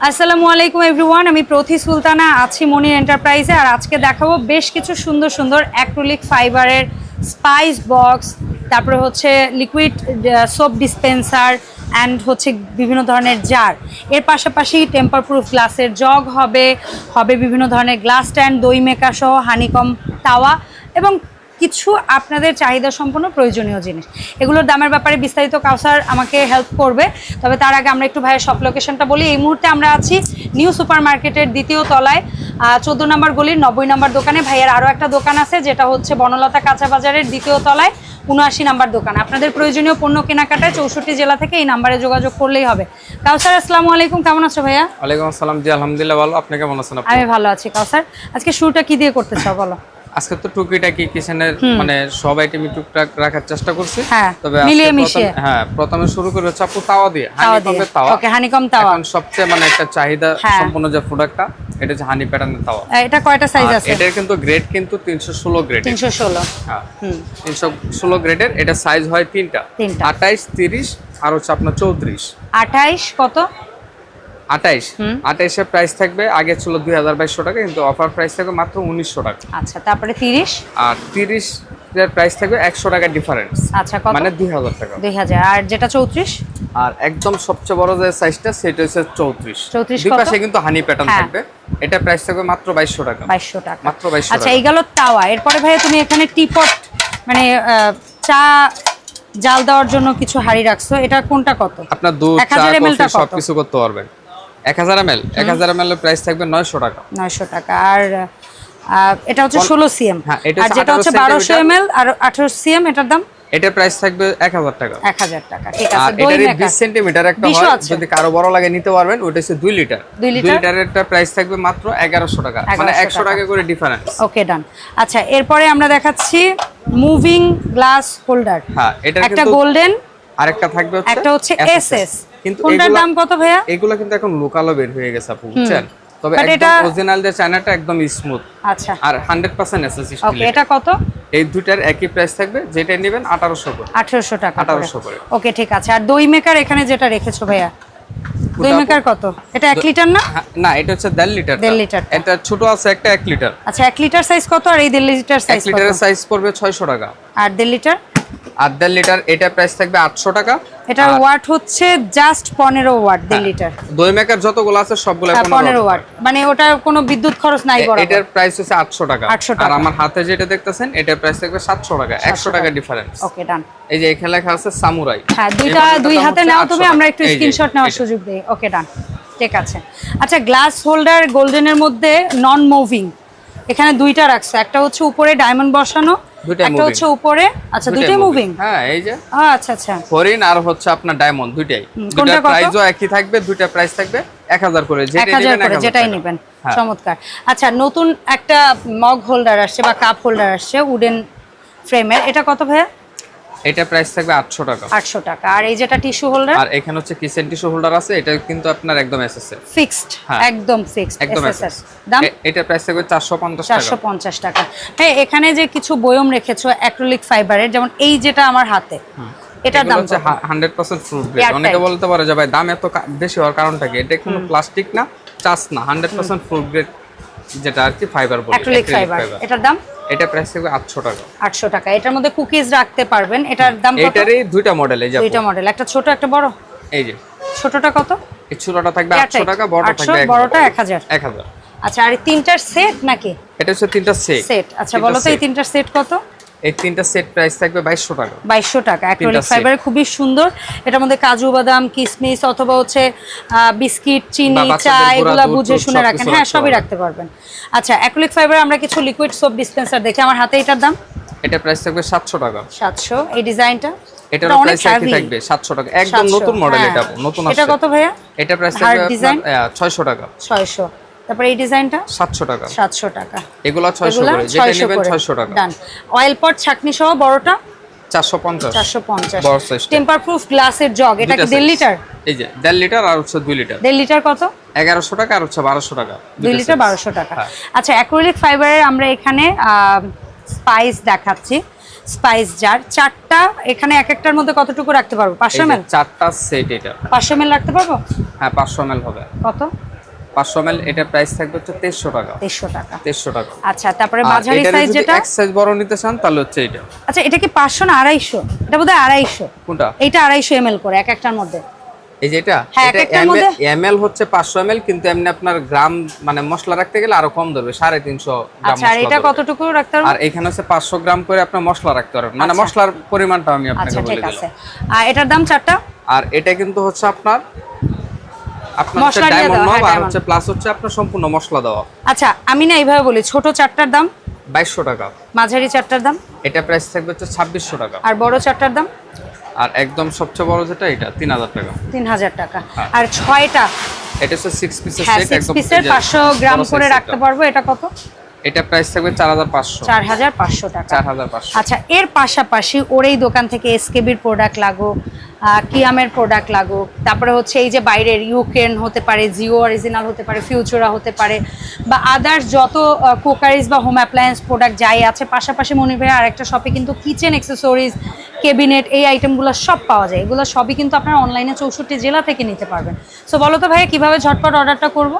আসসালামু আলাইকুম এভরিওয়ান, আমি প্রথি সুলতানা, আছি মনির এন্টারপ্রাইজে আর আজকে দেখাবো বেশ কিছু সুন্দর সুন্দর অ্যাক্রোলিক ফাইবারের স্পাইস বক্স তারপরে হচ্ছে লিকুইড সোপ ডিসপেন্সার অ্যান্ড হচ্ছে বিভিন্ন ধরনের জার এর পাশাপাশি টেম্পার প্রুফ গ্লাসের জগ হবে হবে বিভিন্ন ধরনের গ্লাস স্ট্যান্ড দই মেকা সহ হানিকম তাওয়া এবং কিছু আপনাদের চাহিদা সম্পন্ন প্রয়োজনীয় জিনিস। এগুলোর দামের ব্যাপারে বিস্তারিত কাউসার আমাকে হেল্প করবে। তবে তার আগে আমরা একটু ভাইয়ের সব লোকেশনটা বলি। এই মুহূর্তে আমরা আছি নিউ সুপার মার্কেটের দ্বিতীয় তলায়। চোদ্দ নম্বর গলির নব্বই নম্বর দোকানে ভাইয়ের আরও একটা দোকান আছে যেটা হচ্ছে বনলতা কাঁচা বাজারের দ্বিতীয় তলায় উনআশি নাম্বার দোকান। আপনাদের প্রয়োজনীয় পণ্য কেনাকাটায় চৌষট্টি জেলা থেকে এই নাম্বারে যোগাযোগ করলেই হবে। কাউসার আসসালামু আলাইকুম। কেমন আছো ভাইয়া? ওয়ালাইকুম আসসালাম। জি আলহামদুলিল্লাহ ভালো। আপনি কেমন আছেন আমি ভালো আছি কাউসার। আজকে শুরুটা কি দিয়ে করতে চাও বলো? আজকে তো টুকিটাকি কিচেনের মানে সব আইটেম টুকটাক রাখার চেষ্টা করছি। হ্যাঁ, তবে হ্যাঁ প্রথমে শুরু করে হচ্ছে আপু তাওয়া দিয়ে হানি পাম্পের তাওয়া। ওকে হানিকম তাওয়া। এখন সবচেয়ে মানে একটা চাহিদা হ্যাঁ। সম্পন্ন যে প্রোডাক্টটা এটা হচ্ছে হানি প্যাটার্নের তাওয়া। এটা কয়টা সাইজ আছে? এটার কিন্তু গ্রেড কিন্তু তিনশো ষোলো গ্রেড তিনশো ষোলো। হ্যাঁ হুম। তিনশো ষোলো গ্রেডের এটা সাইজ হয় তিনটা। তিনটা। আঠাইশ তিরিশ আর হচ্ছে আপনার চৌত্রিশ। আঠাইশ কত? আঠাইশ। আঠাইশের প্রাইস থাকবে আগে ছিল দুই হাজার বাইশশো টাকা কিন্তু অফার প্রাইস থাকবে মাত্র উনিশশো টাকা। আচ্ছা তারপরে তিরিশ? আর তিরিশ এর প্রাইস থাকবে একশো টাকা ডিফারেন্স আচ্ছা মানে দুই হাজার টাকা। দুই হাজার। আর যেটা চৌত্রিশ? আর একদম সবচেয়ে বড় যে সাইজটা সেটা হচ্ছে চৌত্রিশ। 34 দুই? পাশে কিন্তু হানি প্যাটার্ন। থাকবে। এটা প্রাইস থাকবে মাত্র বাইশশো টাকা। বাইশশো টাকা। মাত্র 2200 আচ্ছা এই গেল তাওয়া। এরপরে ভাইয়া তুমি এখানে টিপট মানে চা জাল দেওয়ার জন্য কিছু হাড়ি রাখছো। এটা কোনটা কত? আপনার দুধ চা কফি? সবকিছু করতে পারবেন। এক হাজার এম এল এক হাজার এম এল এর প্রাইস থাকবে নয়শো টাকা। নয়শো টাকা। আর এটা হচ্ছে ষোলো সিএম হ্যাঁ, এটা আর যেটা হচ্ছে 18 বারোশো এম এল আর আঠারো সিএম এটার দাম? এটার প্রাইস থাকবে এক হাজার টাকা। এক হাজার টাকা ঠিক আছে। দই এটার মেকার সেন্টিমিটার একটা হয় যদি কারও বড় লাগে নিতে পারবেন ওটা হচ্ছে দুই লিটার দুই লিটার? লিটারের একটা প্রাইস থাকবে মাত্র এগারোশো টাকা। মানে 1100 একশো টাকা। করে ডিফারেন্স ওকে ডান আচ্ছা এরপরে আমরা দেখাচ্ছি মুভিং গ্লাস হোল্ডার হ্যাঁ এটার একটা গোল্ডেন আরেকটা থাকবে হচ্ছে একটা হচ্ছে এসএস কিন্তু কোনটার এগুলা- দাম কত ভাইয়া? এগুলো কিন্তু এখন লোকালও বের হয়ে গেছে আপু বুঝছেন? তবে একদম অরিজিনাল যে চায়নাটা একদম স্মুথ আচ্ছা। আর হান্ড্রেড পার্সেন্ট এসএসসি ওকে এটা কত? এই দুইটার একই প্রাইস থাকবে যেটা নেবেন আঠারোশো করে। আঠেরোশো টাকা 1800 করে। ওকে ঠিক আছে। আর দই মেকার এখানে যেটা রেখেছো ভাইয়া? দই মেকার কত? এটা এক লিটার না? হ্যাঁ, না এটা হচ্ছে দেড় লিটার দেড় লিটারটা। এটা ছোট আছে একটা এক লিটার। আচ্ছা এক লিটার সাইজ কত আর এই দেড় লিটার সাইজ কত? লিটারের সাইজ পড়বে ছয়শো টাকা। আর দেড় লিটার? আর দেড় লিটার এটা প্রাইস থাকবে আটশো টাকা। এটার ওয়াট হচ্ছে জাস্ট পনেরো ওয়াট দেড় লিটার। দই মেকার যতগুলো আছে সবগুলো হ্যাঁ, পনেরো ওয়াট মানে ওটার কোনো বিদ্যুৎ খরচ নাই বড় এটার প্রাইস হচ্ছে আটশো টাকা। 800 আর। আমার হাতে যেটা দেখতেছেন এটার প্রাইস থাকবে সাতশো টাকা একশো টাকা ডিফারেন্স ওকে ডান এই যে এখানে লেখা আছে সামুরাই। হ্যাঁ দুইটা দুই হাতে নাও তুমি আমরা একটু স্ক্রিনশট নেওয়ার সুযোগ দিই। ওকে ডান ঠিক আছে। আচ্ছা গ্লাস হোল্ডার গোল্ডেনের মধ্যে নন মুভিং এখানে দুইটা রাখছো। একটা হচ্ছে উপরে ডায়মন্ড বসানো একটা হচ্ছে উপরে আচ্ছা দুইটাই মুভিং হ্যাঁ এই যে আচ্ছা আচ্ছা। হরিণ আর হচ্ছে আপনার ডায়মন্ড দুইটাই। কোনটা দুইটা? প্রাইসও একই থাকবে দুইটা প্রাইস থাকবে এক হাজার করে এক যেটাই হাজার নেবেন করে যেটাই। নেবেন। হ্যাঁ। চমৎকার। আচ্ছা নতুন একটা মগ হোল্ডার আসছে বা কাপ হোল্ডার আসছে উডেন ফ্রেমের এটা কত ভাইয়া? এটা প্রাইস থাকবে আটশো টাকা। আটশো টাকা। আর এই যেটা টিস্যু হোল্ডার আর এখানে হচ্ছে কিচেন টিস্যু হোল্ডার আছে এটা কিন্তু আপনার একদম এসএসএ ফিক্সড হ্যাঁ। একদম ফিক্সড একদম এসএসএস দাম? এটা প্রাইস থাকবে চারশো পঞ্চাশ চারশো টাকা পঞ্চাশ টাকা। হ্যাঁ এখানে যে কিছু বয়ম রেখেছো অ্যাক্রিলিক ফাইবারের যেমন এই যেটা আমার হাতে এটার দাম হচ্ছে হান্ড্রেড পার্সেন্ট ফ্রুট গ্রেড অনেকে বলতে পারে যে ভাই দাম এত বেশি হওয়ার কারণটা কি? এটা কোনো প্লাস্টিক না চাষ না। হান্ড্রেড পার্সেন্ট ফ্রুট গ্রেড যেটা আর কি ফাইবার বলি অ্যাক্রিলিক ফাইবার এটার দাম? এটা প্রাইস থাকবে আটশো টাকা। আটশো টাকা। এটার মধ্যে কুকিজ রাখতে পারবেন। এটার দাম কত? এটারই দুইটা মডেল এই যে দুইটা মডেল একটা ছোট একটা বড়? এই যে। ছোটটা কত? এই ছোটটা থাকবে আটশো Airtight। টাকা বড়টা 800, বড়টা এক হাজার। এক হাজার। আচ্ছা আর এই তিনটার সেট নাকি? এটা হচ্ছে তিনটা সেট সেট আচ্ছা বলো তো এই তিনটার সেট কত? এই তিনটা সেট প্রাইস থাকবে বাইশশো টাকা। বাইশশো টাকা অ্যাক্রিলিক। ফাইবার খুবই সুন্দর। এটার মধ্যে কাজু বাদাম কিশমিশ অথবা হচ্ছে বিস্কিট চিনি চা এগুলা বুঝে শুনে রাখেন। হ্যাঁ সবই রাখতে পারবেন। আচ্ছা অ্যাক্রিলিক ফাইবার আমরা কিছু লিকুইড সোপ ডিসপেন্সার দেখি। আমার হাতে এটার দাম? এটা প্রাইস থাকবে সাতশো টাকা। সাতশো। এই ডিজাইনটা? এটার এটা প্রাইস থাকবে সাতশো টাকা। একদম নতুন মডেল হ্যাঁ। এটা নতুন এটা কত ভাইয়া? এটা প্রাইস থাকবে design? ছয়শো টাকা। ছয়শো। তারপরে এই ডিজাইনটা? সাতশো টাকা। সাতশো টাকা। এগুলো ছয়শো এগুলা করে যেটা নেবেন করে। ছয়শো টাকা। ডান অয়েল পট ছাকনি সহ বড়টা? চারশো পঞ্চাশ। চারশো পঞ্চাশ। বড় size টা। টেম্পার প্রুফ গ্লাসের জগ এটা কি দুইটা দেড় size। লিটার? এই যে দেড় লিটার আর হচ্ছে দুই লিটার। দেড় লিটার কত? এগারোশো টাকা আর হচ্ছে বারোশো টাকা। দুই দুইটা লিটার size। বারোশো টাকা। হ্যাঁ। আচ্ছা অ্যাক্রিলিক ফাইবারের আমরা এখানে স্পাইস দেখাচ্ছি। স্পাইস জার চারটা এখানে এক একটার মধ্যে কতটুকু রাখতে পারব? পাঁচশো এই যে চারটা সেট এটা। পাঁচশো এমএল রাখতে পারব? হ্যাঁ পাঁচশো এমএল হবে। কত? পাঁচশো এমএল এটা প্রাইস থাকবে হচ্ছে তেইশশো টাকা। তেইশশো টাকা। তেইশশো টাকা। আচ্ছা তারপরে মাঝারি সাইজ যেটা? এক সাইজ বড় নিতে চান তাহলে হচ্ছে এটা আচ্ছা এটা কি পাঁচশো না আড়াইশো? এটা বোধহয় আড়াইশো। কোনটা? এইটা আড়াইশো এমএল করে এক একটার মধ্যে। এই যে এটা? হ্যাঁ, মধ্যে- এমএল হচ্ছে পাঁচশো এমএল কিন্তু এমনি আপনার গ্রাম মানে মশলা রাখতে গেলে আরও কম ধরবে সাড়ে তিনশো গ্রাম আচ্ছা আর এটা কতটুকু রাখতে পারব? আর এখানে হচ্ছে পাঁচশো গ্রাম করে আপনার মশলা রাখতে পারবেন। মানে আচ্ছা। মশলার পরিমাণটা আমি আপনাকে আচ্ছা ঠিক আছে। আর এটার দাম চারটা? আর এটা কিন্তু হচ্ছে আপনার মশলা দিয়ে হ্যাঁ, আর হচ্ছে প্লাস হচ্ছে আপনার সম্পূর্ণ মশলা দেওয়া। আচ্ছা আমি না এইভাবে বলি ছোট চারটার দাম? টাকা। মাঝারি চারটার দাম? এটা প্রাইস থাকবে হচ্ছে টাকা। আর বড় চারটার দাম? আর একদম সবচেয়ে বড় যেটা এটা তিন হাজার টাকা। তিন হাজার টাকা। হ্যাঁ। আর ছয়টা? এটা হচ্ছে পিসের হ্যাঁ সেট সিক্স একদম পিসের এই যে পাঁচশো গ্রাম করে রাখতে পারব এটা কত? এটা প্রাইস থাকবে চার হাজার পাঁচশো। চার হাজার পাঁচশো টাকা। আচ্ছা এর পাশাপাশি ওর এই দোকান থেকে এসকেবির প্রোডাক্ট আহ, কিয়ামের প্রোডাক্ট লাগুক। তারপরে হচ্ছে এই যে বাইরের ইউক্রেন হতে পারে জিও অরিজিনাল হতে পারে ফিউচারা হতে পারে বা আদার্স যত কুকারিজ বা হোম অ্যাপ্লায়েন্স প্রোডাক্ট যাই আছে পাশাপাশি মনে ভাই আরেকটা শপে কিন্তু কিচেন অ্যাক্সেসরিজ কেবিনেট এই আইটেমগুলো সব পাওয়া যায়। এগুলো সবই কিন্তু আপনারা অনলাইনে চৌষট্টি জেলা থেকে নিতে পারবেন। সো বলো তো ভাইয়া কীভাবে ঝটপট অর্ডারটা করব?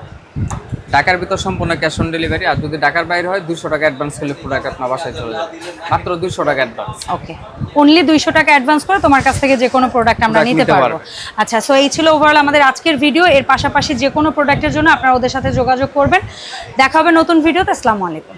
ঢাকার ভিতর সম্পূর্ণ ক্যাশ অন ডেলিভারি আর যদি ঢাকার বাইরে হয় দুশো টাকা অ্যাডভান্স করলে প্রোডাক্ট আপনার বাসায় চলে যাবে মাত্র দুশো টাকা অ্যাডভান্স ওকে অনলি দুইশো টাকা অ্যাডভান্স করে তোমার কাছ থেকে যে কোনো প্রোডাক্ট আমরা নিতে পারব। আচ্ছা সো এই ছিল ওভারঅল আমাদের আজকের ভিডিও এর পাশাপাশি যে কোনো প্রোডাক্টের জন্য আপনারা ওদের সাথে যোগাযোগ করবেন। দেখা হবে নতুন ভিডিওতে আসসালামু আলাইকুম।